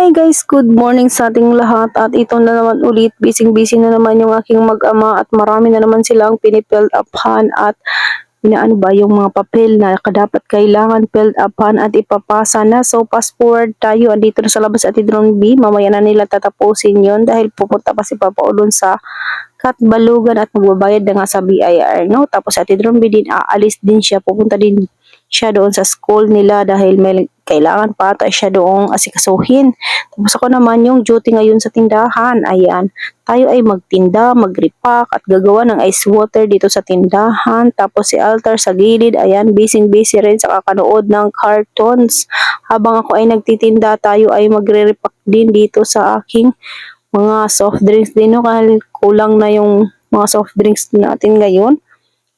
Hi guys, good morning sa ating lahat. At ito na naman ulit, busy-busy na naman yung aking mag-ama at marami na naman silang pinipilled uphan at inaano ba yung mga papel na dapat kailangan filled uphan at ipapasa na. So fast forward tayo, andito na sa labas at Drone B, mamaya na nila tatapusin yon dahil pupunta pa si Papa Ulon sa Katbalugan at magbabayad na nga sa BIR, no? Tapos at Drone B din, aalis din siya, pupunta din siya doon sa school nila dahil may kailangan pa ata siya doong asikasuhin. Tapos ako naman yung duty ngayon sa tindahan. Ayan, tayo ay magtinda, magrepack at gagawa ng ice water dito sa tindahan. Tapos si Altar sa gilid, ayan, busy-busy rin sa kakanood ng cartons. Habang ako ay nagtitinda, tayo ay magre-repack din dito sa aking mga soft drinks din. Kahit kulang na yung mga soft drinks natin ngayon.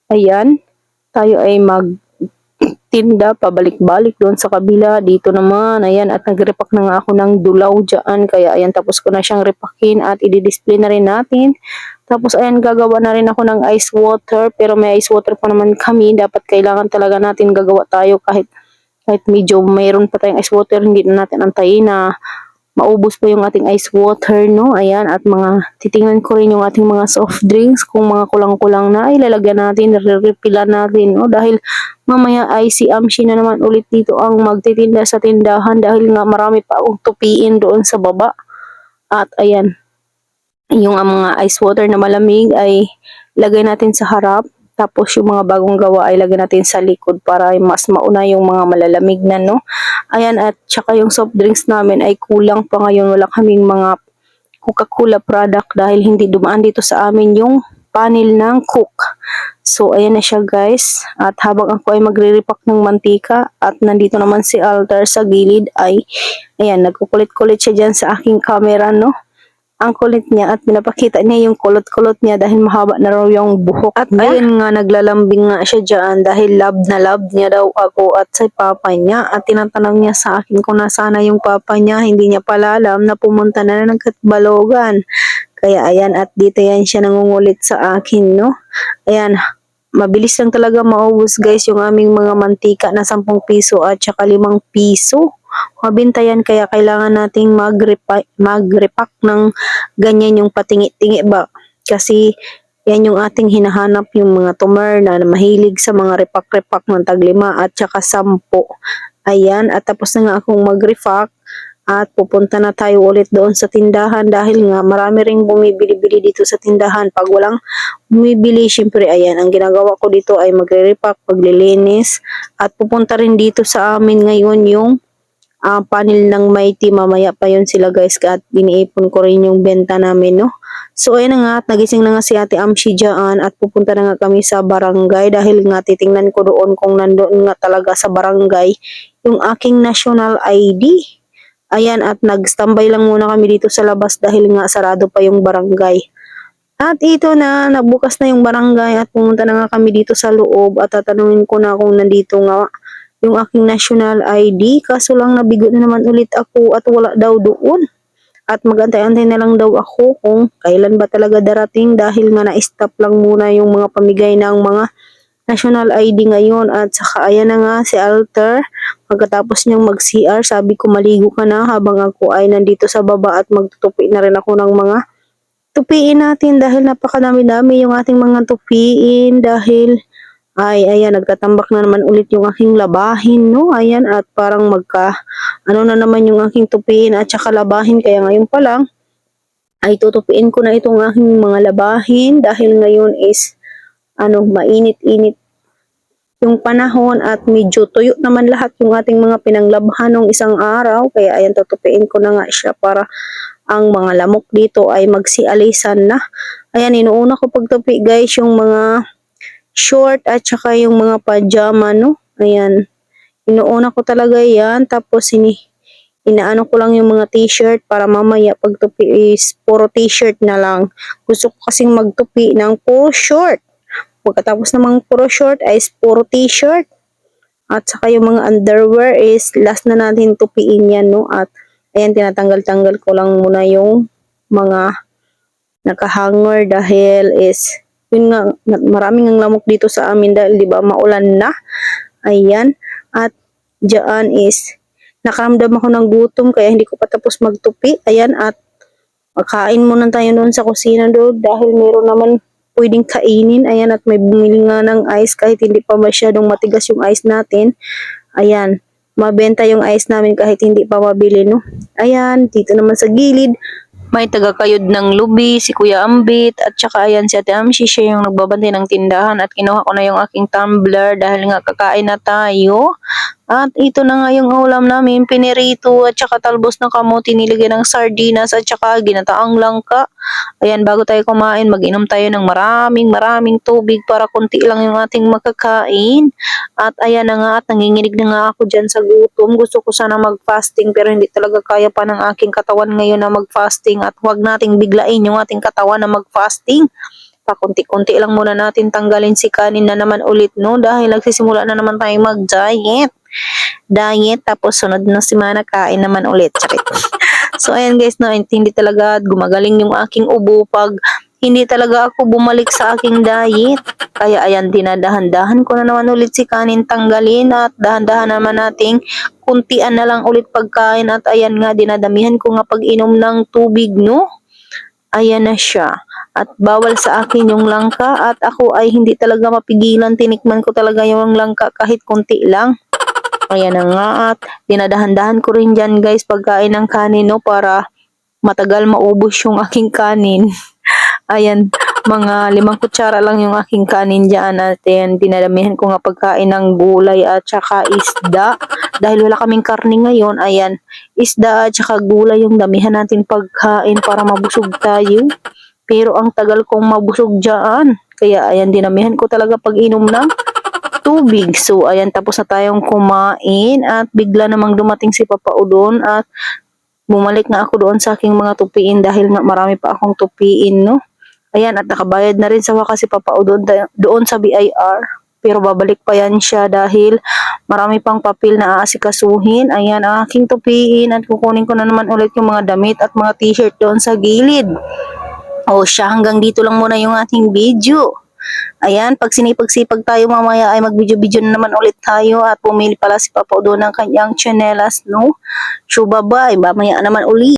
Ayan, tayo ay mag tinda, pabalik-balik doon sa kabila. Dito naman, ayan, at nagrepack na nga ako ng dulaw dyan. Kaya ayan, tapos ko na siyang repakin at i-display na rin natin. Tapos ayan, gagawa na rin ako ng ice water. Pero may ice water pa naman kami. Dapat kailangan talaga natin gagawa tayo kahit kahit medyo mayroon pa tayong ice water, hindi na natin antayin na maubos pa yung ating ice water, no? Ayan, at mga, titingnan ko rin yung ating mga soft drinks, kung mga kulang-kulang na, ay lalagyan natin, re-refilan natin, no? Dahil mamaya ay si Amshi na naman ulit dito ang magtitinda sa tindahan dahil nga marami pa akong doon sa baba. At ayan, yung mga ice water na malamig ay lagay natin sa harap. Tapos yung mga bagong gawa ay lagay natin sa likod para mas mauna yung mga malalamig na, no? Ayan, at saka yung soft drinks namin ay kulang pa ngayon. Wala kaming mga Coca-Cola product dahil hindi dumaan dito sa amin yung panel ng cook. So, ayan na siya guys. At habang ako ay magre-repack ng mantika at nandito naman si Altar sa gilid ay, ayan, nagkukulit-kulit siya dyan sa aking camera, no? Ang kulit niya at pinapakita niya yung kulot-kulot niya dahil mahaba na raw yung buhok at ayun nga naglalambing nga siya dyan dahil love na love niya daw ako at sa papa niya. At tinatanong niya sa akin kung nasana yung papa niya. Hindi niya pala alam na pumunta na ng katbalogan. Kaya ayan at dito yan siya nangungulit sa akin no? Ayan mabilis lang talaga maubos guys yung aming mga mantika na 10 piso at saka 5 piso mabintayan kaya kailangan nating mag-repack, mag-repack ng ganyan yung patingi-tingi ba kasi yan yung ating hinahanap yung mga tumer na mahilig sa mga repack-repack ng taglima at saka sampo. Ayan, at tapos na nga akong mag-repack at pupunta na tayo ulit doon sa tindahan dahil nga marami ring bumibili-bili dito sa tindahan. Pag walang bumibili, syempre ayan, ang ginagawa ko dito ay magre-repack, paglilinis at pupunta rin dito sa amin ngayon yung uh, panel ng Mighty. Mamaya pa yun sila guys at iniipon ko rin yung benta namin no. So ayun nga at nagising na nga si Ate Amshi dyan at pupunta na nga kami sa barangay dahil nga titingnan ko doon kung nandoon nga talaga sa barangay yung aking national ID. Ayan at nag-standby lang muna kami dito sa labas dahil nga sarado pa yung barangay. At ito na, nagbukas na yung barangay at pumunta na nga kami dito sa loob at tatanungin ko na kung nandito nga yung aking national ID. Kaso lang nabigo na naman ulit ako at wala daw doon. At magantay-antay na lang daw ako kung kailan ba talaga darating dahil nga na-stop lang muna yung mga pamigay ng mga national ID ngayon at saka ayan na nga si Alter pagkatapos niyang mag-CR sabi ko maligo ka na habang ako ay nandito sa baba at magtutupi na rin ako ng mga tupiin natin dahil napakadami-dami yung ating mga tupiin dahil ay ayan nagtatambak na naman ulit yung aking labahin no? Ayan at parang magka ano na naman yung aking tupiin at saka labahin. Kaya ngayon pa lang ay tutupiin ko na itong aking mga labahin dahil ngayon is ano mainit-init yung panahon at medyo tuyo naman lahat yung ating mga pinanglabhan ng isang araw. Kaya ayan tutupiin ko na nga siya para ang mga lamok dito ay magsialisan na. Ayan inuuna ko pagtupi guys yung mga short at saka yung mga pajama, no? Ayan. Inuuna ko talaga yan. Tapos, ini inaano ko lang yung mga t-shirt para mamaya pag tupi is puro t-shirt na lang. Gusto ko kasing magtupi ng puro short. Pagkatapos namang puro short ay puro t-shirt. At saka yung mga underwear is last na natin tupiin yan, no? At ayan, tinatanggal-tanggal ko lang muna yung mga nakahanger dahil is yun nga, maraming ang lamok dito sa amin dahil di ba maulan na. Ayan. At diyan is nakaramdam ako ng gutom kaya hindi ko pa tapos magtupi. Ayan at magkain muna tayo noon sa kusina doon dahil meron naman pwedeng kainin. Ayan at may bumili nga ng ice kahit hindi pa masyadong matigas yung ice natin. Ayan, mabenta yung ice namin kahit hindi pa mabili, no? Ayan, dito naman sa gilid, may taga-kayod ng lubi, si Kuya Ambit, at saka ayan si Ate Amshi, siya yung nagbabantay ng tindahan at kinuha ko na yung aking tumbler dahil nga kakain na tayo. At ito na nga yung ulam namin, pinirito at saka talbos ng kamote, nilagyan ng sardinas at saka ginataang langka. Ayan, bago tayo kumain, mag-inom tayo ng maraming maraming tubig para konti lang yung ating makakain. At ayan na nga, at nanginginig na nga ako dyan sa gutom. Gusto ko sana mag-fasting pero hindi talaga kaya pa ng aking katawan ngayon na mag-fasting at huwag nating biglain yung ating katawan na mag-fasting. Pakunti-kunti lang muna natin tanggalin si kanin na naman ulit no dahil nagsisimula na naman tayong mag-diet. Diet tapos sunod na semana kain naman ulit. Charit. So ayan guys no, hindi talaga gumagaling yung aking ubo pag hindi talaga ako bumalik sa aking diet. Kaya ayan, dinadahan-dahan ko na naman ulit si kanin tanggalin at dahan-dahan naman nating kuntian na lang ulit pagkain at ayan nga, dinadamihan ko nga pag-inom ng tubig, no? Ayan na siya. At bawal sa akin yung langka at ako ay hindi talaga mapigilan. Tinikman ko talaga yung langka kahit kunti lang. Ayan na nga at dinadahan-dahan ko rin dyan guys pagkain ng kanin, no? Para matagal maubos yung aking kanin. Ayan, mga limang kutsara lang yung aking kanin dyan at ayan, dinadamihan ko nga pagkain ng gulay at saka isda. Dahil wala kaming karne ngayon, ayan, isda at saka gulay yung damihan natin pagkain para mabusog tayo. Pero ang tagal kong mabusog dyan. Kaya ayan, dinamihan ko talaga pag inom ng tubig. So, ayan, tapos na tayong kumain at bigla namang dumating si Papa Udon at bumalik na ako doon sa aking mga tupiin dahil nga marami pa akong tupiin, no? Ayan, at nakabayad na rin sa wakas si Papa Udon doon sa BIR. Pero babalik pa yan siya dahil marami pang papel na aasikasuhin. Ayan, ang aking tupiin at kukunin ko na naman ulit yung mga damit at mga t-shirt doon sa gilid. O siya, hanggang dito lang muna yung ating video. Ayan, pag sinipag-sipag tayo mamaya ay mag-video-video na naman ulit tayo at pumili pala si Papa doon ng kanyang chanelas, no? So, bye-bye. Mamaya naman ulit.